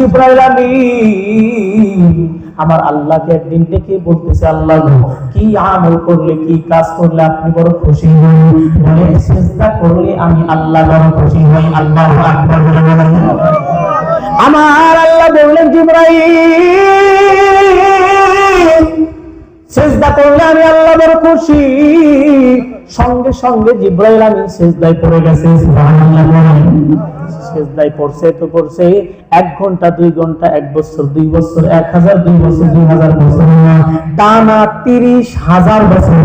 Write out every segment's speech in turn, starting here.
জিব্রাইল আমিন আমার আল্লাহকে একদিন ডেকে বলতেছে, আল্লাহ কি আমল করলে, কি কাজ করলে আপনি বড় খুশি বলে সেজদা করলে আমি আল্লাহ বড় খুশি হই, আল্লাহ। আমার আল্লাহ বললেন সেজদা করলে আমি আল্লাহ বড় খুশি সঙ্গে সঙ্গে জিব্রাইল আমি সেজদায় পড়ে গেছে। সেজদায় পড়ছে, তো পড়ছে এক ঘণ্টা, দুই ঘণ্টা, এক বছর, দুই বছর, এক হাজার, দুই বছর, দুই হাজার বছর। টানা তিরিশ হাজার বছর।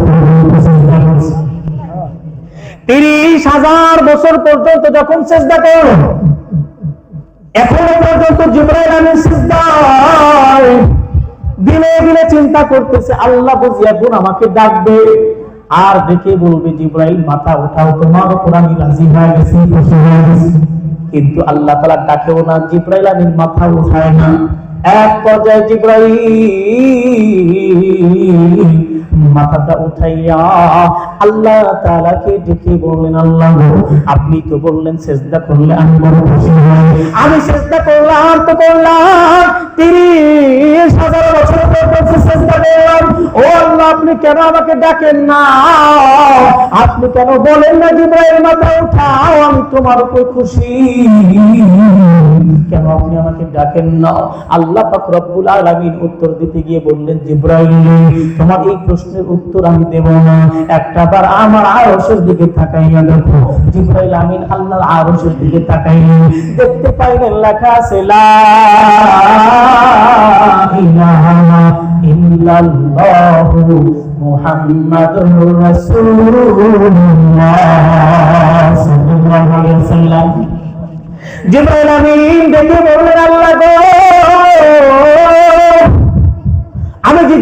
তিরিশ হাজার বছর পর্যন্ত যখন চেষ্টা এখনও পর্যন্ত জিব্রাইল দিনে দিনে চিন্তা করতেছে, আল্লাহ আমাকে ডাকবে। আর ডেকে বলবে, জিব্রাইল, মাথা উঠাও, তোমার উপর আমি রাজি হয়ে গেছি হয়ে গেছি। কিন্তু আল্লাহ তালা ডাকেও না, জিব্রাইল আমিন মাথা উঠায় না। এক পর্যায়ে জিব্রাইল মাথাটা উঠাইয়া আল্লাহ ডেকে বললেন, আল্লাহ আপনি তো বললেন, সেজদা করলে আমি বড় খুশি হই। আমি সেজদা করলাম, তো করলাম। তিরিশ হাজার বছর করলাম। ও আল্লাহ, আপনি কেন আমাকে ডাকেন না? আপনি কেন বলেন না, জিব্রাইল, মাথা উঠাও, আমি তোমার উপর খুশি। কেন আপনি আমাকে ডাকেন না? আল্লাহ পাক রব্বুল আলামিন উত্তর দিতে গিয়ে বললেন, জিব্রাইল, তোমার এই প্রশ্নের উত্তর আমি দেব না। একটা বার আমার আরশের দিকে তাকাইয়া দেখো। জিব্রাইল আমিন আল্লাহর আরশের দিকে তাকাইলেন দেখতে পাইলেন লেখা আছে, লা ইলাহা ইল্লাল্লাহু মুহাম্মাদুর রাসূলুল্লাহ। সাল্লাল্লাহু আলাইহি জিব্রাইল আমিন ডেকে বললেন, আল্লাহ গো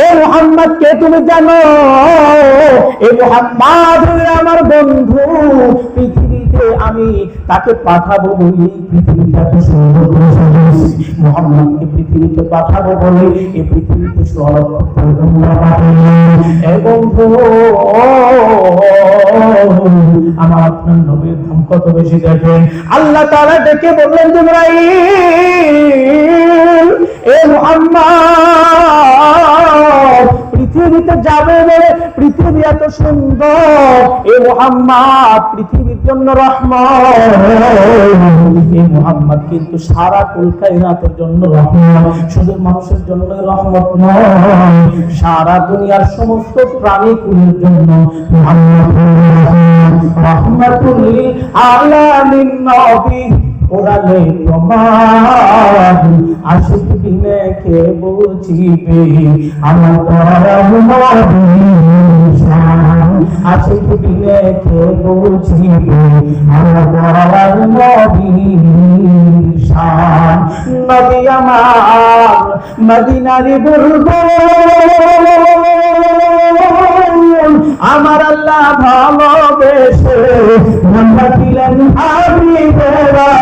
এ মোহাম্মদ, কে তুমি জানো? এ মোহাম্মদ আমার বন্ধু। পৃথিবীতে আমি তাকে পাঠাবো বলি পৃথিবীটা এত সুন্দর করে সাজিয়েছি মোহাম্মদকে পৃথিবীতে পাঠাবো বলে এই পৃথিবীতে এ বন্ধু, আমার আপনার নবীর ধাম কত বেশি দেখেন? আল্লাহ তারা ডেকে বললেন তোমরা এ মুহাম্মদ পৃথিবীতে যাবে বলে পৃথিবী এত সুন্দর। এ মুহাম্মদ, পৃথিবীর জন্য রহমত। এ মুহাম্মদ কিন্তু সারা কুল কায়নাতের জন্য রহমত। শুধু মানুষের জন্য রহমত নয়। সারা দুনিয়ার সমস্ত প্রাণী কুলের জন্য মুহাম্মদ রহমতুল আলামিন নবী। ওরালে প্রমাণ। আশিক কে বুঝিবে? আমার পরম কে বুঝিবে? আমার আমার আল্লাহ ভালোবেসে দিলেন হাবিবে রাসূল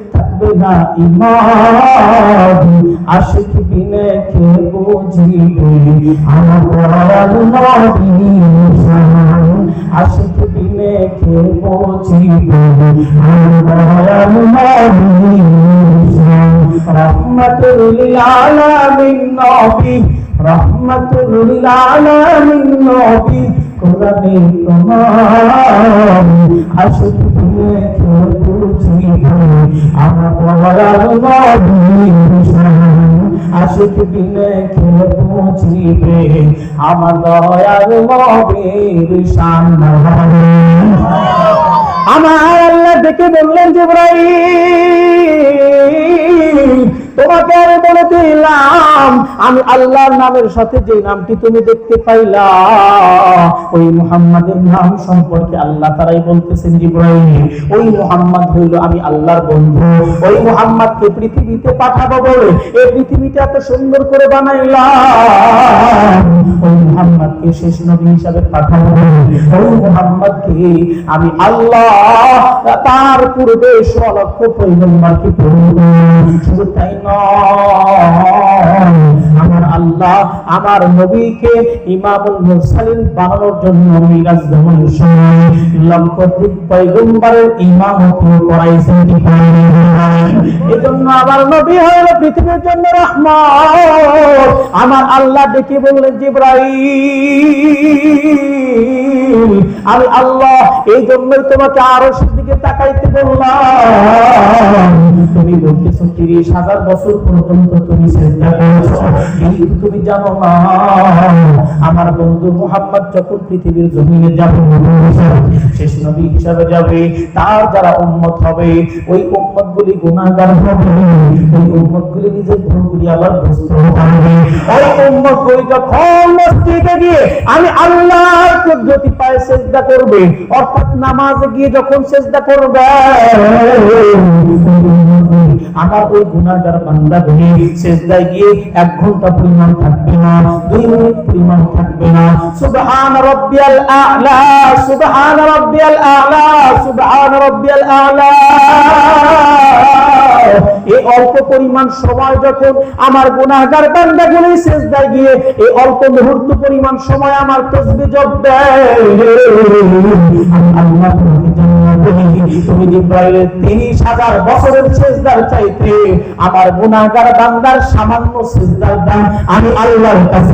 না ইমান আশিক বিনে কে বুঝিবে? আমার নবী শান আশিক বিনে কে বুঝিবে? আমার নবী শান রহমাতুল আলামিন নবী। রহমাতুল আলামিন নবী। কোরআনে প্রমাণ আশিক বিনে কে বুঝিবে? আমার শান আশিক বিনে কে বুঝিবে আমার দয়ার মবির শান। আমার আল্লাহ দেখে বললেন জিব্রাইল, তোমাকে আমি বলে দিলাম, আমি আল্লাহর নামের সাথে যে নামটি তুমি দেখতে পাইলা, ওই মুহাম্মাদের নাম সম্পর্কে আল্লাহ তারাই বলতেছেন জিব্রাইল, ওই মুহাম্মদ হইল আমি আল্লাহর বন্ধু, ওই মুহাম্মদকে পৃথিবীতে পাঠাবো বলে এই পৃথিবীটা এত সুন্দর করে বানাইলাম। শেষ নবী হিসাবে ওই আমি আল্লাহ তার পূর্বে পৈগম্বরকে শুধু তাই নয়, আমার আল্লাহ আমার নবীকে ইমামুল মুরসালিন বানানোর জন্য মিরাজ গমনের সময় লক্ষাধিক পয়গম্বরের ইমামতি করাইছেন কি করেন এজন্য আমার নবী হল পৃথিবীর জন্য রহমত। আমার আল্লাহ দেখি বললেন, জিব্রাইল, আমি আল্লাহ এই জন্যই তোমাকে আরও দিকে তাকাইতে বললাম। তুমি বলতেছো তিরিশ হাজার বছর পর্যন্ত তুমি চেষ্টা করেছ। কিন্তু তুমি জানো না আমার বন্ধু মোহাম্মদ যখন পৃথিবীর জমিনে যাবে, শেষ নবী হিসাবে যাবে, তার যারা উম্মত হবে, ওই উম্মত গুলি গুণাগার হবে, ওই উম্মত গুলি নিজের ভুলগুলি আবার বুঝতে পারবে ওই উম্মত গুলি যখন মসজিদে গিয়ে আমি আল্লাহর পদ্ধতি পায়ে সেজদা করবে, অর্থাৎ নামাজে গিয়ে যখন সেজদা করবে আমার ওই গুনাহগার বান্দা গুলি সেজদায় গিয়ে এক ঘণ্টা পরিমাণ থাকবে না, দুই মিনিট পরিমাণ থাকবে না সুবহান রাব্বিয়াল আ'লা, সুবহান রাব্বিয়াল আ'লা, সুবহান রাব্বিয়াল আ'লা এই অল্প পরিমাণ সময় যখন আমার গুনাহগার বান্দা গুলি সেজদায় গিয়ে এই অল্প মুহূর্ত পরিমাণ সময় আমার তসবিহ আল্লাহ তোমাকে জান্নাত দেবে। তিরিশ হাজার বছরের চাইতে আমার গুণাগার বান্দার সামান্য সেজদার দাম আমি আল্লাহর কাছে